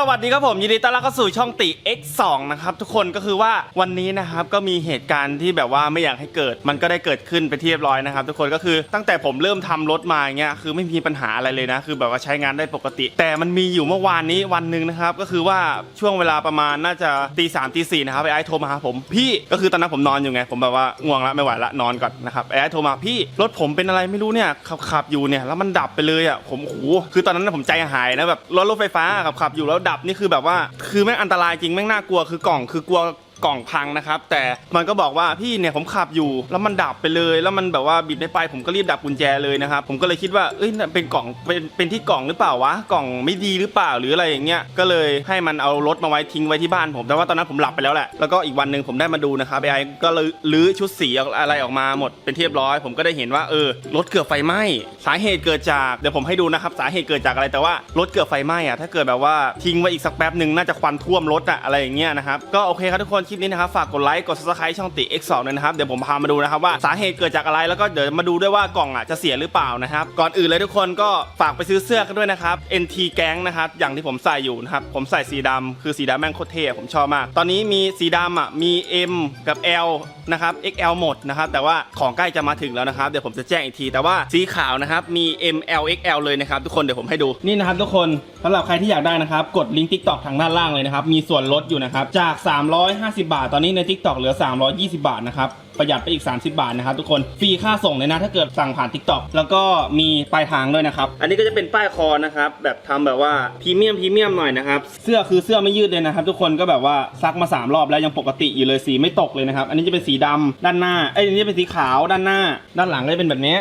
สวัสดีครับผมยินดีต้อนรับเข้าสู่ช่องติ X2 นะครับทุกคนก็คือว่าวันนี้นะครับก็มีเหตุการณ์ที่แบบว่าไม่อยากให้เกิด มันก็ได้เกิดขึ้นไปที่เรียบร้อยนะครับ ทุกคนก็คือตั้งแต่ผมเริ่มทำรถมาอย่างเงี้ยคือไม่มีปัญหาอะไรเลยนะ คือแบบว่าใช้งานได้ปกติ แต่มันมีอยู่เมื่อวานนี้วันหนึ่งนะครับก็คือว่าช่วงเวลาประมาณน่าจะตีสามตีสี่นะครับไอ้ไอ้โทรมาหาผมพี่ก็คือตอนนั้นผมนอนอยู่ไง ผมแบบว่าง่วงละไม่ไหวละนอนก่อนนะครับไอ้ไอ้โทรมาพี่รถผมเป็นอะไรไม่รู้เนี่ยขับขับอยู่เนี่ยแล้วมันดับไปเลยอะผมโอ้โหคือตอนนั้นผมใจหายนะแบบรถรถไฟฟ้าขับขับอยู่แล้วดับนี่คือแบบว่า คือแม่งอันตรายจริงแม่งน่ากลัวคือกล่องคือกลัว กล่องพังนะครับ แต่มันก็บอกว่าพี่เนี่ยผมขับอยู่ แล้วมันดับไปเลย แล้วมันแบบว่าบีบได้ไปผมก็รีบดับกุญแจเลยนะครับผมก็เลยคิดว่าเอ้ยเป็นกล่องเป็นเป็นที่กล่องหรือเปล่าวะกล่องไม่ดีหรือเปล่าหรืออะไรอย่างเงี้ยก็เลยให้มันเอารถมาไว้ทิ้งไว้ที่บ้านผมแต่ว่าตอนนั้นผมหลับไปแล้วแหละแล้วก็อีกวันหนึ่งผมได้มาดูนะครับไอ้ก็ลื้อชุดสีอะไรออกมาหมดเป็นที่เรียบร้อย ผมก็ได้เห็นว่าเออรถเกือบไฟไหม้สาเหตุเกิดจากเดี๋ยวผมให้ดูนะครับสาเหตุเกิดจากอะไรแต่ว่ารถเกือบไฟไหม้อะถ้าเกิดแบบว่าทิ้งไว้อีกสักแป๊บหนึ่งน่าจะควันท่วมรถอะอะไรอย่างเงี้ยนะครับก็โอเคครับทุกคนคลิปนี้นะครับฝากกดไลค์กด subscribe ช่องติ X2 ด้วยนะครับเดี๋ยวผมพามาดูนะครับว่าสาเหตุเกิดจากอะไรแล้วก็เดี๋ยวมาดูด้วยว่ากล่องอะจะเสียหรือเปล่านะครับก่อนอื่นเลยทุกคนก็ฝากไปซื้อเสื้อกันด้วยนะครับ NT แก๊งนะครับอย่างที่ผมใส่อยู่นะครับผมใส่สีดำคือสีดำแม่งโคตรเท่ผมชอบมาก ตอนนี้มีสีดำอะมี M กับ L นะครับ XL หมดนะครับแต่ว่าของใกล้จะมาถึงแล้วนะครับเดี๋ยวผมจะแจ้งอีกที แต่ว่าสีขาวนะครับมี M L XL เลยนะครับทุกคนเดี๋ยวผมให้ดูนี่นะครับทุกคนสำหรับใครที่อยากได้นะครับกดลิงก์ TikTok ทางด้านล่างเลยนะครับมีส่วนลดอยู่นะครับจาก 350บาท ตอนนี้ใน TikTok เหลือ 320 บาทนะครับประหยัดไปอีก 30 บาทนะครับทุกคนฟรีค่าส่งเลยนะถ้าเกิดสั่งผ่าน TikTok แล้วก็มีปลายทางด้วยนะครับ อันนี้ก็จะเป็นป้ายคอนะครับแบบทำแบบว่าพรีเมียมพรีเมียมหน่อยนะครับเสื้อคือเสื้อไม่ยืดเลยนะครับ ทุกคนก็แบบว่าซักมา 3 รอบแล้วยังปกติอยู่เลยสีไม่ตกเลยนะครับอันนี้จะเป็นสีดำด้านหน้าเอ้อันนี้จะเป็นสีขาวด้านหน้า ด้านหลังก็จะเป็นแบบนี้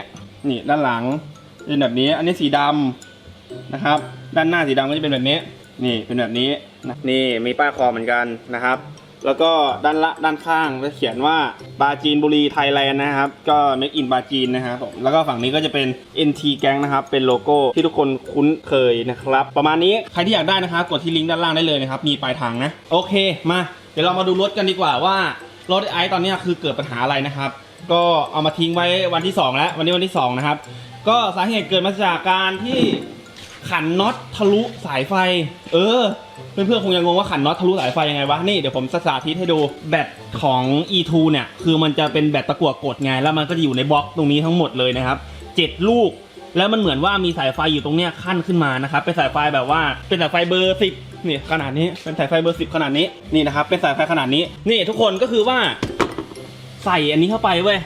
นี่ด้านหลังเป็นแบบนี้อันนี้สีดำนะครับ ด้านหน้าสีดำก็จะเป็นแบบนี้ นี่เป็นแบบนี้นะนี่มีป้ายคอเหมือนกันนะครับ แล้วก็ด้านละด้านข้างจะเขียนว่าบาจีนบุรีไทยแลนด์นะครับ ก็ make in บาจีนนะครับผมแล้วก็ฝั่งนี้ก็จะเป็น NT แก๊งนะครับ เป็นโลโก้ที่ทุกคนคุ้นเคยนะครับ ประมาณนี้ใครที่อยากได้นะครับกดที่ลิงก์ด้านล่างได้เลยนะครับ มีปลายทางนะ โอเคมาเดี๋ยวเรามาดูรถกันดีกว่าว่ารถไอซ์ตอนนี้คือเกิดปัญหาอะไรนะครับ ก็เอามาทิ้งไว้วันที่ 2 แล้ว วันนี้วันที่2นะครับก็สาเหตุเกิดมาจากการที่ ขันน็อตทะลุสายไฟ เออ เพื่อนๆคงยังงงว่าขันน็อตทะลุสายไฟยังไงวะ นี่เดี๋ยวผมสาธิตให้ดูแบตของ E2 เนี่ย คือมันจะเป็นแบตตะกั่วกดไง แล้วมันก็จะอยู่ในบล็อกตรงนี้ทั้งหมดเลยนะครับเจ็ดลูก แล้วมันเหมือนว่ามีสายไฟอยู่ตรงเนี้ยขั้นขึ้นมานะครับ เป็นสายไฟแบบว่า เป็นสายไฟเบอร์สิบนี่ขนาดนี้ เป็นสายไฟเบอร์สิบขนาดนี้ นี่นะครับ เป็นสายไฟขนาดนี้ นี่ทุกคนก็คือว่า ใส่อันนี้เข้าไปเว้ย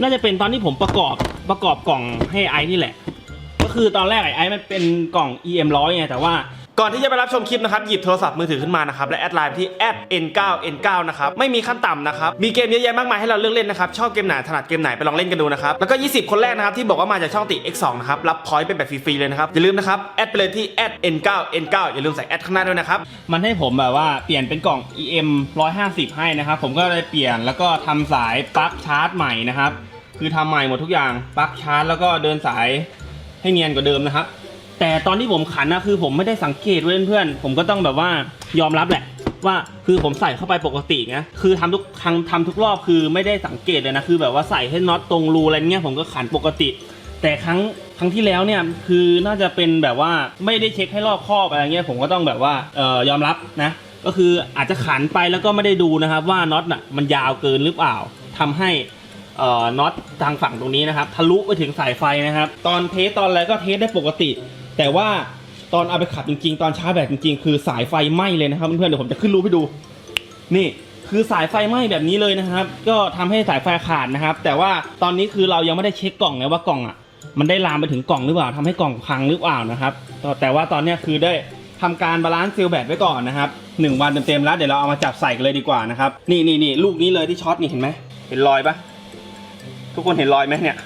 น่าจะเป็นตอนที่ผมประกอบประกอบกล่องให้ไอซ์นี่แหละ คือตอนแรกไอ้ไอ้มันเป็นกล่อง EM 100ไงแต่ว่า ก่อนที่จะไปรับชมคลิปนะครับ หยิบโทรศัพท์มือถือขึ้นมานะครับ และแอดไลน์ไปที่ @n9 n9 นะครับ ไม่มีขั้นต่ำนะครับ มีเกมเยอะแยะมากมายให้เราเลือกเล่นนะครับ ชอบเกมไหนถนัดเกมไหนไปลองเล่นกันดูนะครับ แล้วก็ 20 คนแรกนะครับที่บอกว่ามาจากช่องติ X2 นะครับ รับพอยต์เป็นแบบฟรีๆเลยนะครับ อย่าลืมนะครับแอดไปเลยที่ @n9 n9 อย่าลืมใส่แอดข้างหน้าด้วยนะครับ มันให้ผมแบบว่าเปลี่ยนเป็นกล่อง EM 150 ให้นะครับผมก็เลยเปลี่ยนแล้วก็ทำสายปลั๊กชาร์จใหม่นะครับคือทำใหม่หมดทุกอย่างปลั๊กชาร์จแล้วก็เดินสาย ให้เนียนกว่าเดิมนะครับ แต่ตอนที่ผมขันนะคือผมไม่ได้สังเกตเว้ยเพื่อนๆผมก็ต้องแบบว่ายอมรับแหละ ว่าคือผมใส่เข้าไปปกตินะคือทำทุกทำทำทุกรอบคือไม่ได้สังเกตเลยนะคือแบบว่าใส่ให้น็อตตรงรูอะไรเงี้ยผมก็ขันปกติ แต่ครั้งครั้งที่แล้วเนี่ยคือน่าจะเป็นแบบว่าไม่ได้เช็คให้รอบครอบอะไรเงี้ยผมก็ต้องแบบว่าเอ่อยอมรับนะก็คืออาจจะขันไปแล้วก็ไม่ได้ดูนะครับว่าน็อตน่ะมันยาวเกินหรือเปล่าทำให้ น็อตทางฝั่งตรงนี้นะครับ ทะลุไปถึงสายไฟนะครับ ตอนเทสตอนอะไรก็เทสได้ปกติ แต่ว่าตอนเอาไปขับจริงๆ ตอนชาร์จแบตจริงๆ คือสายไฟไหม้เลยนะครับเพื่อนๆเดี๋ยวผมจะขึ้นรูปให้ดู นี่คือสายไฟไหม้แบบนี้เลยนะครับ ก็ทำให้สายไฟขาดนะครับ แต่ว่าตอนนี้คือเรายังไม่ได้เช็คกล่องไงว่ากล่องอะ มันได้ลามไปถึงกล่องหรือเปล่าทำให้กล่องพังหรือเปล่านะครับ แต่ว่าตอนนี้คือได้ทำการบาลานซ์เซลแบตไว้ก่อนนะครับหนึ่งวันเต็มๆแล้วเดี๋ยวเราเอามาจับใส่กันเลยดีกว่านะครับ นี่นี่นี่ลูกนี้เลยที่ช็อตนี่เห็นไหมเห็นรอยปะ ทุกคนเห็นรอยไหมเนี่ย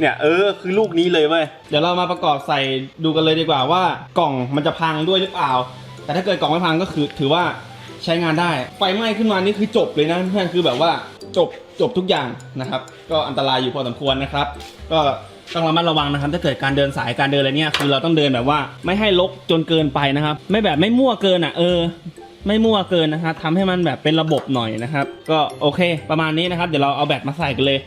เนี่ยเออคือลูกนี้เลยเว้ย เดี๋ยวเรามาประกอบใส่ดูกันเลยดีกว่าว่ากล่องมันจะพังด้วยหรือเปล่า แต่ถ้าเกิดกล่องไม่พังก็คือถือว่าใช้งานได้ ไฟไหม้ขึ้นมานี่คือจบเลยนะเพื่อนคือแบบว่าจบจบทุกอย่างนะครับ ก็อันตรายอยู่พอสมควรนะครับ ก็ต้องระมัดระวังนะครับ ถ้าเกิดการเดินสายการเดินอะไรเนี่ยคือเราต้องเดินแบบว่าไม่ให้ลกจนเกินไปนะครับ ไม่แบบไม่มั่วเกินอะเออ ไม่มั่วเกินนะครับทำให้มันแบบเป็นระบบหน่อยนะครับ ก็โอเค ประมาณนี้นะครับ เดี๋ยวเราเอาแบตมาใส่กันเลย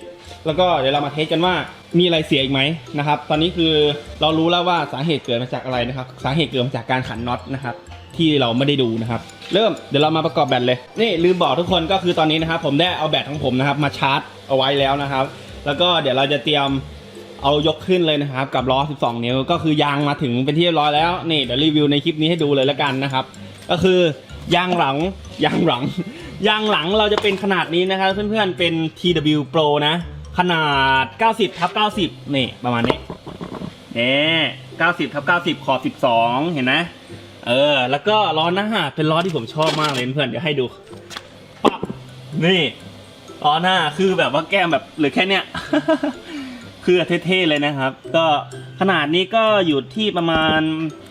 แล้วก็เดี๋ยวเรามาเทสกันว่ามีอะไรเสียอีกไหมนะครับ ตอนนี้คือเรารู้แล้วว่าสาเหตุเกิดมาจากอะไรนะครับ สาเหตุเกิดมาจากการขันน็อตนะครับ ที่เราไม่ได้ดูนะครับ เริ่มเดี๋ยวเรามาประกอบแบตเลย นี่ลืมบอกทุกคนก็คือตอนนี้นะครับผมได้เอาแบตของผมนะครับ มาชาร์จเอาไว้แล้วนะครับ แล้วก็เดี๋ยวเราจะเตรียมเอายกขึ้นเลยนะครับ กับล้อ 12 นิ้ว ก็คือยางมาถึงเป็นที่เรียบร้อยแล้วนี่เดี๋ยวรีวิวในคลิปนี้ให้ดูเลยแล้วกันนะครับ ก็คือยางหลังยางหลังยางหลังเราจะเป็นขนาดนี้นะครับเพื่อนๆเป็น TW Pro นะ ขนาด 90ทับ90 นี่ประมาณนี้เนี่90ทับ90 ขอบ 12 เห็นไหมเออ แล้วก็ล้อหน้าเป็นล้อที่ผมชอบมากเลยเพื่อนเดี๋ยวให้ดูปั๊บนี่ล้อหน้าคือแบบว่าแก้มแบบหลือแค่เนี้ยคือเท่ๆเลยนะครับ ก็ขนาดนี้ก็อยู่ที่ประมาณ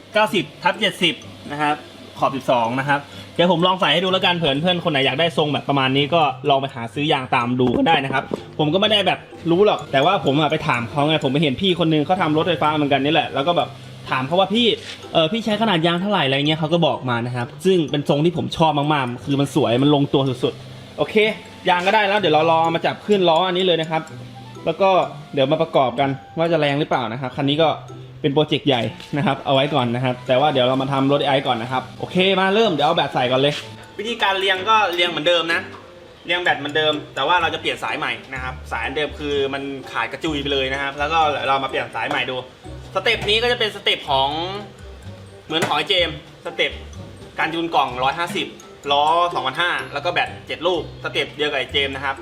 90ทับ70 นะครับ ขอบ 12 นะครับ เดี๋ยวผมลองใส่ให้ดูแล้วกันเผื่อเพื่อนคนไหนอยากได้ทรงแบบประมาณนี้ก็ลองไปหาซื้อยางตามดูก็ได้นะครับ ผมก็ไม่ได้แบบรู้หรอก แต่ว่าผมไปถามเขาไงผมไปเห็นพี่คนนึงเขาทำรถไฟฟ้าเหมือนกันนี่แหละแล้วก็แบบถามเขาว่าพี่ เออพี่ใช้ขนาดยางเท่าไหร่อะไรเงี้ยเขาก็บอกมานะครับ ซึ่งเป็นทรงที่ผมชอบมากๆ คือมันสวยมันลงตัวสุดๆ โอเค ยางก็ได้แล้วเดี๋ยวเรารอมาจับขึ้นล้ออันนี้เลยนะครับ แล้วก็เดี๋ยวมาประกอบกันว่าจะแรงหรือเปล่านะครับ คันนี้ก็ เป็นโปรเจกต์ใหญ่นะครับ เอาไว้ก่อนนะครับ แต่ว่าเดี๋ยวเรามาทำรถไอก่อนนะครับ โอเคมาเริ่มเดี๋ยวเอาแบตใส่ก่อนเลย วิธีการเรียงก็เรียงเหมือนเดิมนะ เรียงแบตเหมือนเดิม แต่ว่าเราจะเปลี่ยนสายใหม่นะครับ สายเดิมคือมันขาดกระจุยไปเลยนะครับ แล้วก็เรามาเปลี่ยนสายใหม่ดู สเต็ปนี้ก็จะเป็นสเต็ปของเหมือนของไอเจมส์สเต็ปการจูนกล่อง 150 ล้อ 2,500 แล้วก็แบต 7 ลูก สเต็ปเดียวกับไอเจมส์นะครับ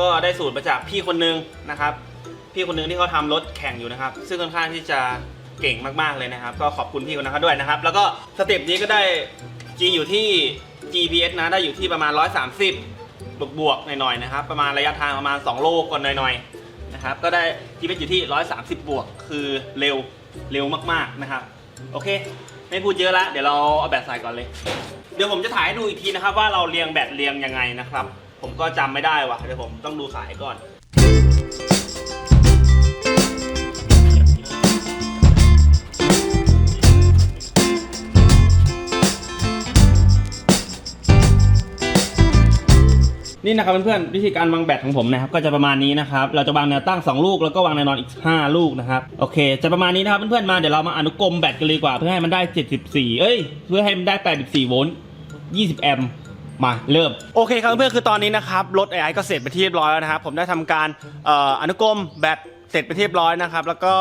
ก็ได้สูตรมาจากพี่คนนึงนะครับ พี่คนนึงที่เขาทำรถแข่งอยู่นะครับ ซึ่งค่อนข้างที่จะเก่งมากๆเลยนะครับ ก็ขอบคุณพี่คนนั้นเขาด้วยนะครับ แล้วก็สเต็ปนี้ก็ได้ G อยู่ที่ GPS นะได้อยู่ที่ประมาณ 130 บวกบวกหน่อยๆนะครับ ประมาณระยะทางประมาณ 2 โลก่อนหน่อยๆนะครับ ก็ได้ GPS อยู่ที่ 130 บวก คือเร็วเร็วมากๆนะครับ โอเค ไม่พูดเยอะละ เดี๋ยวเราเอาแบตใส่ก่อนเลย เดี๋ยวผมจะถ่ายให้ดูอีกทีนะครับ ว่าเราเรียงแบตเรียงยังไงนะครับ ผมก็จำไม่ได้ว่ะเดี๋ยวผมต้องดูสายก่อน นี่นะครับเพื่อนๆวิธีการวางแบตของผมนะครับก็จะประมาณนี้นะครับเราจะวางแนวตั้ง 2 ลูกแล้วก็วางแนวนอนอีก 5 ลูกนะครับโอเค จะประมาณนี้นะครับเพื่อนๆมาเดี๋ยวเรามาอนุกรมแบตกันเลยกว่า เพื่อให้มันได้ 74 เอ้ย เพื่อให้มันได้ 84 โวลต์ 20 แอมป์มาเริ่มโอเคครับเพื่อนๆคือตอนนี้นะครับรถ AI ก็เสร็จไปที่เรียบร้อยแล้วนะครับผมได้ทำการอออนุกรมแบตเสร็จไปที่เรียบร้อยนะครับแล้วก็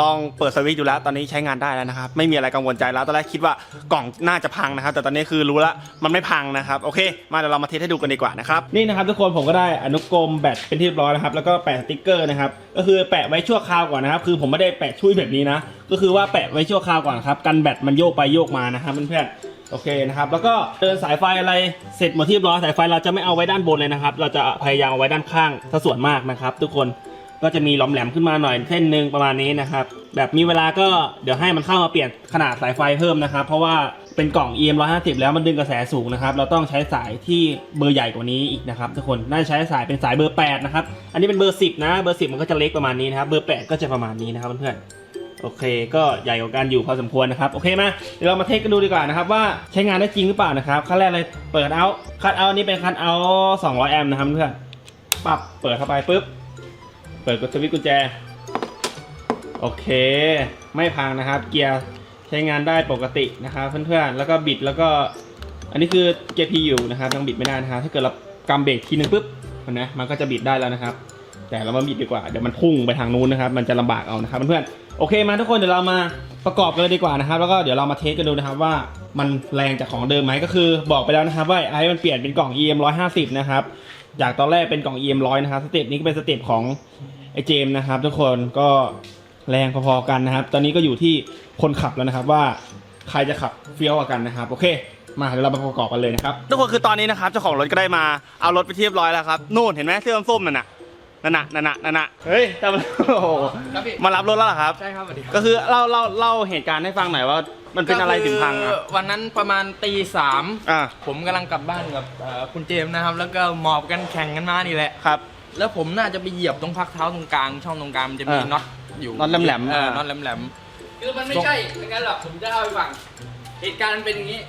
ลองเปิดสวิตช์ดูแล้ว ตอนนี้ใช้งานได้แล้วนะครับ ไม่มีอะไรกังวลใจแล้ว ตอนแรกคิดว่ากล่องน่าจะพังนะครับ แต่ตอนนี้คือรู้แล้วมันไม่พังนะครับ โอเค มาเดี๋ยวเรามาเทสให้ดูกันดีกว่านะครับ นี่นะครับทุกคนผมก็ได้อนุกรมแบตเป็นที่เรียบร้อยนะครับ แล้วก็แปะสติ๊กเกอร์นะครับ ก็คือแปะไว้ชั่วคราวก่อนนะครับ คือผมไม่ได้แปะช่วยแบบนี้นะ ก็คือว่าแปะไว้ชั่วคราวก่อนครับ กันแบตมันโยกไปโยกมานะครับเพื่อนๆโอเคนะครับ แล้วก็เดินสายไฟอะไรเสร็จหมดที่เรียบร้อย สายไฟเราจะไม่เอาไว้ด้านบนเลยนะครับ เราจะพยายามเอาไว้ด้านข้างซะส่วนมากนะครับ ทุกคน ก็จะมีหลอมแหลมขึ้นมาหน่อยเส้นหนึ่งประมาณนี้นะครับ แบบมีเวลาก็เดี๋ยวให้มันเข้ามาเปลี่ยนขนาดสายไฟเพิ่มนะครับ เพราะว่าเป็นกล่อง EM 150แล้วมันดึงกระแสสูงนะครับ เราต้องใช้สายที่เบอร์ใหญ่กว่านี้อีกนะครับทุกคน น่าจะใช้สายเป็นสายเบอร์8นะครับ อันนี้เป็นเบอร์ 10 นะ เบอร์ 10 มันก็จะเล็กประมาณนี้นะครับ เบอร์ 8 ก็จะประมาณนี้นะครับเพื่อนๆโอเค ก็ใหญ่กว่ากันอยู่พอสมควรนะครับ โอเคมาเดี๋ยวเรามาเทสกันดูดีกว่านะครับ ว่าใช้งานได้จริงหรือเปล่านะครับขั้นแรกเลยเปิดเอาคัดเอานี้เป็นคัดเอา200แอมป์นะครับเพื่อนปับเปิดเข้าไปปุ๊บ ปิดกดสวิตช์กุญแจ โอเค ไม่พังนะครับ เกียร์ใช้งานได้ปกตินะครับเพื่อนๆ แล้วก็บิดแล้วก็ อันนี้คือเกียร์ P อยู่นะครับยังบิดไม่ได้นะครับถ้าเกิดเรากำเบรกทีนึงปุ๊บนไหมมันก็จะบิดได้แล้วนะครับ แต่เรามาบิดดีกว่าเดี๋ยวมันพุ่งไปทางนู้นนะครับ มันจะลำบากเอานะครับเพื่อนๆโอเคมาทุกคนเดี๋ยวเรามาประกอบกันเลยดีกว่านะครับ แล้วก็เดี๋ยวเรามาเทสกันดูนะครับว่ามันแรงจากของเดิมไหมก็คือบอกไปแล้วนะครับว่าไอ้มันเปลี่ยนเป็นกล่อง EM 150 นะครับ จากตอนแรกเป็นกล่อง EM 100 นะครับ สเต็ปนี้ก็เป็นสเต็ปของ เจมส์นะครับ ทุกคนก็แรงพอๆกันนะครับ ตอนนี้ก็อยู่ที่คนขับแล้วนะครับว่าใครจะขับเฟี้ยวกว่ากันนะครับ โอเค มาเดี๋ยวเรามาประกอบกันเลยนะครับทุกคนคือตอนนี้นะครับเจ้าของรถก็ได้มาเอารถไปเทียบร้อยแล้วครับนู่นเห็นไหมเสื้อส้มๆนั่นน่ะนั่นน่ะนั่นน่ะนั่นน่ะเฮ้ยจำโอ้โหครับพี่มารับรถแล้วเหรอครับ ใช่ครับสวัสดีครับก็คือเล่าเล่าเล่าเหตุการณ์ให้ฟังหน่อยว่า มันเป็นอะไรถึงพังก็อะคือวันนั้นประมาณตีสามอ่าผมกำลังกลับบ้านกับเอ่อคุณเจมส์นะครับ แล้วก็หมอบกันแข่งกันมานี่แหละ ครับ แล้วผมน่าจะไปเหยียบตรงพักเท้าตรงกลาง ช่องตรงกลางมันจะมีเออน็อตอยู่น็อตแหลมๆเอออ่า น็อตแหลมๆคือมันไม่ใช่ไม่งั้นหรอกผมจะเล่าให้ฟัง เหตุการณ์มันเป็นอย่างนี้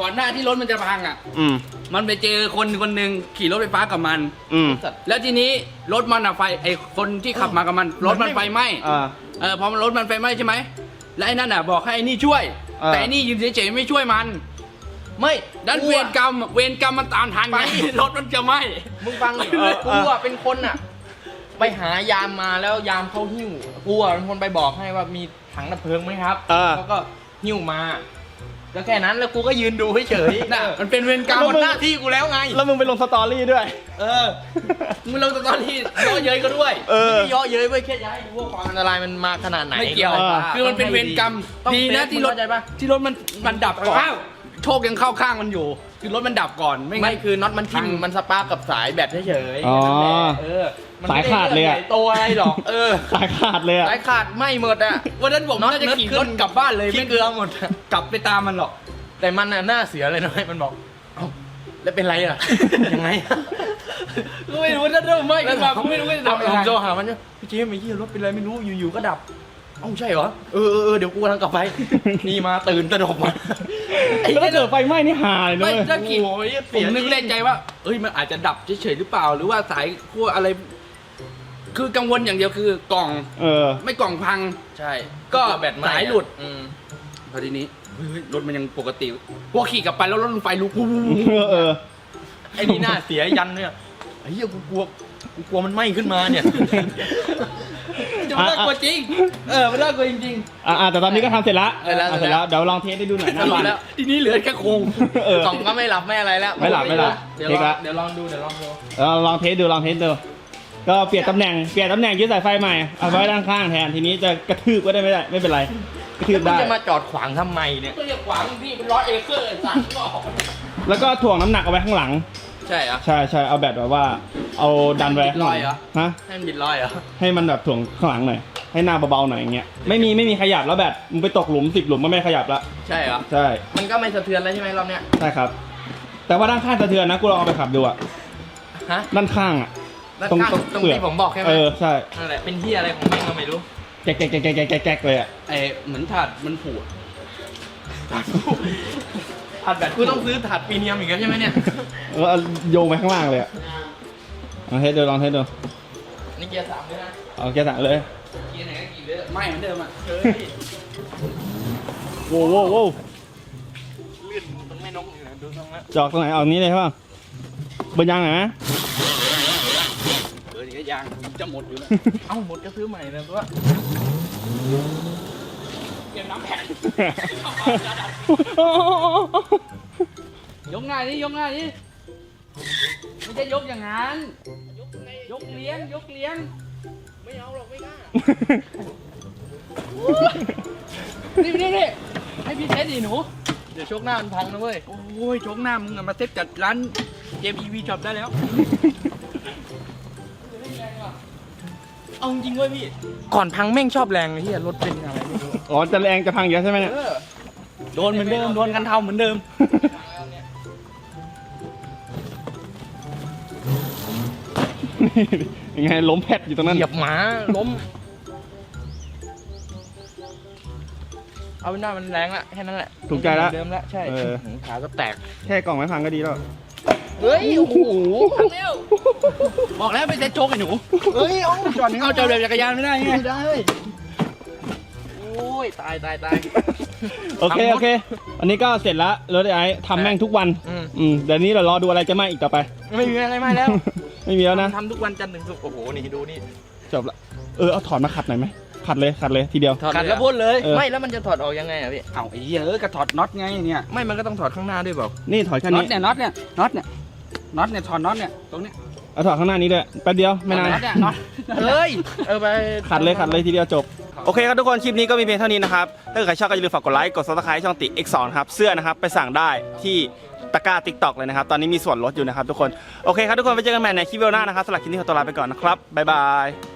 ก่อนหน้าที่รถมันจะพังอะ อืม มันไปเจอคนคนหนึ่งขี่รถไฟฟ้ากับมัน อืม แล้วทีนี้รถมันอะไฟไอคนที่ขับมากับมัน รถมันไฟไหม้อ่า เออพอมันรถมันไฟไหม้ใช่ไหมแล้วไอ้นั่นอะบอกให้ไอ้นี่ช่วย เออ แต่ไอ้นี่ยืนเฉยๆไม่ช่วยมัน ไม่ดันเวรกรรมเวรกรรมมันตามทันไงรถมันจะไหม้มึงฟังดิเออ กูอะเป็นคนอะไปหายามมาแล้วยามเขาหิ้วกูอะเป็นคนไปบอกให้ว่ามีถังดับเพลิงไหมครับเออแล้วก็หิ้วมาแล้วแค่นั้นแล้วกูก็ยืนดูเฉยๆน่ะมันเป็นเวรกรรมหมดหน้าที่กูแล้วไง แล้วมึงไปลงสตอรี่ด้วย เออ มึงลงตอนที่ล้อเย้ยก็ด้วยเออ ไม่ได้เยอะเย้ยเว้ยแค่ย้ายดูว่าความอันตรายมันมาขนาดไหนไม่เกี่ยวเออ คือมันเป็นเวรกรรม ต้องดีนะเซฟที่รถมึงเข้าใจปะ ที่รถมันมันดับก่อน โชคยังเข้าข้างมันอยู่ คือรถมันดับก่อนไม่งั้ไม่นคือน็อตมันทิ่มมันสปาร์กกับสายแบตเฉยๆอ๋อแค่นั้นแหละเออมันไม่สายขาดเลยอะ ใหญ่โตอะไรหรอก เออ สายขาดเลยอะ สายขาดไม่หมดอะ วันนั้นผมน็อตน่าจะขี่เนิร์ดรขึ้ถนกลับบ้านเลยขี้ไม่เกลือหมดกลับไปตามมันหรอก แต่มันน่ะหน้าเสียเลยนะมันบอกเอ้าแล้วเป็นไรอะ ยังไงก็ไม่รู้ถ้าเริ่มไหม้ขึ้นมาก็ไม่รู้ว่าจะเอาทำยังไงโทรหามันเนี่ยพี่เจมส์ไอ้เหี้ยรถเป็นไรไม่รู้อยู่ๆก็ดับเอ้าใช่เหรอเออเออเออเดี๋ยวกูกำลังกลับไป นี่มาตื่นตระหนกมาไอ้แล้วเหี้ ถ้ายเกิดไฟไหม้นี่หายเลยนะไม่เว้ยถ้าขี่โอ้ยผเสีมยนึกในใจว่าเอ้ยมันอาจจะดับเฉยๆหรือเปล่า หรือว่าสายขั้วอะไร คือกังวลอย่างเดียวคือกล่อง เออ ไม่กล่องพัง ใช่ก็แบตไหม้สายหลุด อืมพอทีนี้เฮ้ยรถมันยังปกติพวกขี่กลับไปแล้วรถมันไฟลุกเออ ไอ้นี่หน้าเสียยันเนี่ยไอ้เหี้ยกูกลัวกูกลัวมันไหม้ขึ้นมาเนี่ย จะมันน่ากลัวจริง เออ มันน่ากลัวจริงอ่าแต่ตอนนี้ก็ทำเสร็จละเสร็จแล้ว อะเสร็จแล้วเดี๋ยวลองเทสให้ดูหน่อยๆนะสรุปวันแล้ว ทีนี้เหลือแค่โครงเออ กล่องก็ไม่หลับไม่อะไรแล้วไม่หลับไม่หลับเดี๋ยวเทลคองละเดี๋ยวลองดู เดี๋ยวลองดูเราลองเทสดูลองเทสดู ก็เปลี่ยนตำแหน่งเปลี่ยนตำแหน่งยึดสายไฟใหม่เอาไว้ด้านข้างแทนทีนี้จะกระทืบก็ได้ไม่ได้ไม่เป็นไรกระทืบมึงได้ จะมาจอดขวางทำไมเนี่ย ก็จะขวางพี่เป็นร้อยเอเคอร์ไอ้สัตว์ก็ออก แล้วก็ถ่วงน้ำหนักเอาไว้ข้างหลังใช่เหรอ ใช่ใช่เอาแบบแบบว่า เอาดันไว้ข้างหลังฮะให้มันบิดลอยเหรอ ให้มันแบบถ่วงข้างหลังหน่อย ให้หน้าเบาๆหน่อยอย่างเงี้ยไม่มีไม่มีขยับแล้วแบบมึงไปตกหลุมสิบหลุมมันไม่ขยับละใช่เหรอ ใช่มันก็ไม่สะเทือนแล้วใช่ไหมรอบเนี้ย ใช่ครับ แต่ว่าด้านข้างสะเทือนนะกูลองเอาไปขับดูอะฮะด้านข้างอะ ด้านตรงข้างตรงตรงเปลือก ที่ผมบอกใช่ไหมเออใช่นั่นแหละ เป็นที่อะไรของแม่งก็ไม่รู้แก๊กแก๊กแก๊กแก๊กแก๊กแก๊กเลยอะ ไอ้เหมือนถาดมันผูด อัดแบบกูต้องซื้อถาดปีเนียมอีกแล้วใช่ไหมเนี่ยเออเอาโยงไปข้างล่างเลยอะลองเทสดูลองเทสดูนี่เกียร์สามด้วยนะเอาแกสั่งเลยเกียร์ไหนก็กี่เด้อไม่เหมือนเดิมอะเฮ้ยโว้วโว้วโว้วลื่นตรงแม่นกอยู่นะดูตรงนั้นจอกตรงไหนเอานี้เลยใช่ป่ะเบนยางไหนอยไหมเออเดี๋ยวยางจะหมดอยู่แล้วเอ้าหมดก็ซื้อใหม่นะตัว เตรียมน้ำแข็งยกง่ายนี่ยกง่ายนี่ไม่ใช่ยกอย่างนั้น ยกเลี้ยง ยกเลี้ยง ไม่เอาหรอกไม่กล้า นี่นี่นี่ให้พี่เทสดิหนู เดี๋ยวโชคหน้ามันพังนะเว้ย โอ้ยชกหน้ามึงอะมาเซ็ตจัดร้านเกมอีวีช็อปได้แล้ว เอาจริงเว้ยพี่ ก่อนพังแม่งชอบแรงเลยที่รถเป็นอะไรไม่รู้ อ๋อจะแรงจะพังเยอะใช่ไหมเนี่ยเออโดนเหมือนเดิม โดนกันเทาเหมือนเดิม ยังไงล้มแพทอยู่ตรงนั้น เหยียบหมาล้ม เอาเป็นว่ามันแรงละแค่นั้นแหละถูกใจละเดิมละใช่เออหูขาก็แตก แค่กล่องไม่พังก็ดีแล้ว เฮ้ยโอ้โหเร็วบอกแล้วไปเซ็ตโชกไอ้หนู เฮ้ยเอาจอดเอาจอดแบบจักรยานไม่ได้ไง ไม่ได้เฮ้ ยโอ้ยตายตายตาย โอเคพังหมดโอเค อันนี้ก็เสร็จแล้วรถไอ้ทำแม่งทุกวัน อืม อืมเดี๋ยวนี้เรารอดูอะไรจะไหม้อีกต่อไป ไม่มีอะไรมาแล้วไม่มีแล้วนะ ทำทุกวันจันทร์ถึงศุกร์โอ้โหนี่ดูนี่จบละ เออ เอาถอดมาขัดหน่อยไหมขัดเลยขัดเลยทีเดียวขัดแล้วพ่นเลย เออ ไม่แล้วมันจะถอดออกยังไงอะพี่เอาไอ้เหี้ยเอ้ยกระถอดน็อตไงเนี่ยไม่มันก็ต้องถอดข้างหน้าด้วยเปล่านี่ถอดแค่น็อนี้ตเนี่ยน็อตเนี่ยน็อตเนี่ยน็อตเนี่ยถอดน็อตเนี่ยตรงเนี้ยเอาถอดข้างหน้านี้ด้วยแป๊บเดียวไม่นานน็อตเนี่ยน็อตเฮ้ยเออไปขัดเลยขัดเลยทีเดียวจบ โอเคครับทุกคนคลิปนี้ก็มีเพียงเท่านี้นะครับ ถ้าเกิดใครชอบก็อย่าลืมฝากกดไลค์ กดซับสไครต์ช่องติ X2 นะครับ เสื้อนะครับไปสั่งได้ที่ตะกร้าติ๊กต็อกเลยนะครับ ตอนนี้มีส่วนลดอยู่นะครับทุกคน โอเคครับทุกคนไปเจอกันใหม่ในคลิปวิดีโอหน้านะครับสำหรับคลิปนี้ขอตัวลาไปก่อนนะครับบ๊ายบาย